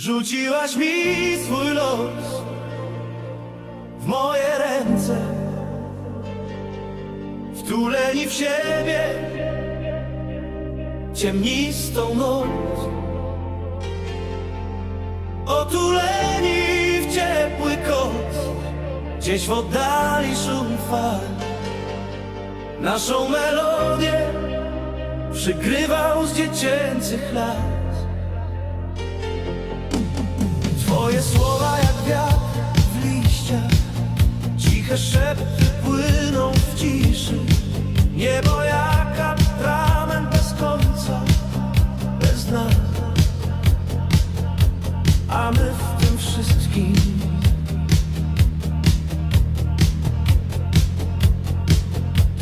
Rzuciłaś mi swój los w moje ręce, wtuleni w siebie ciemnistą noc. Otuleni w ciepły kot, gdzieś w oddali szum fal. Naszą melodię przygrywał z dziecięcych lat. Ciche szepty płyną w ciszy. Niebo jak atrament bez końca Bez nas A my w tym wszystkim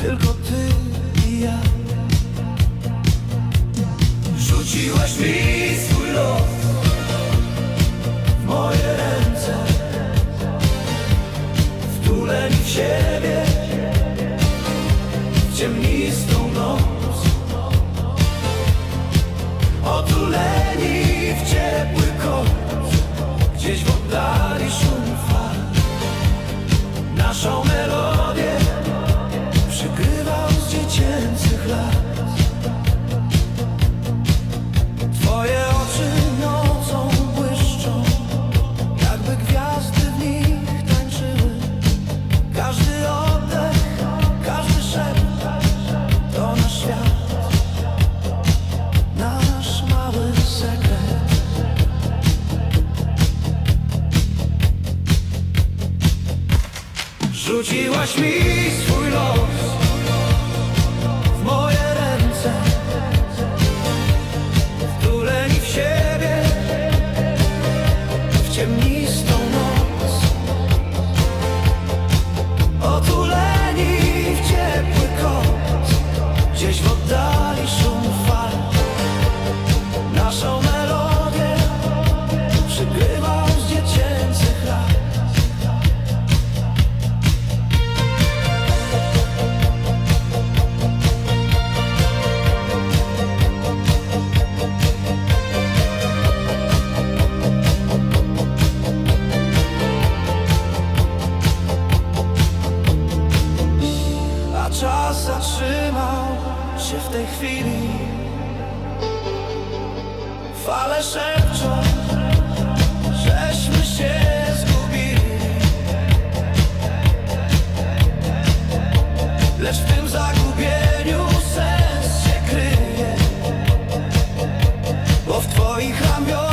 Tylko ty i ja. Rzuciłaś mi W ciemnistą Rzuciłaś mi swój los w tej chwili. Fale szepczą, żeśmy się zgubili. Lecz w tym zagubieniu sens się kryje Bo w twoich ramionach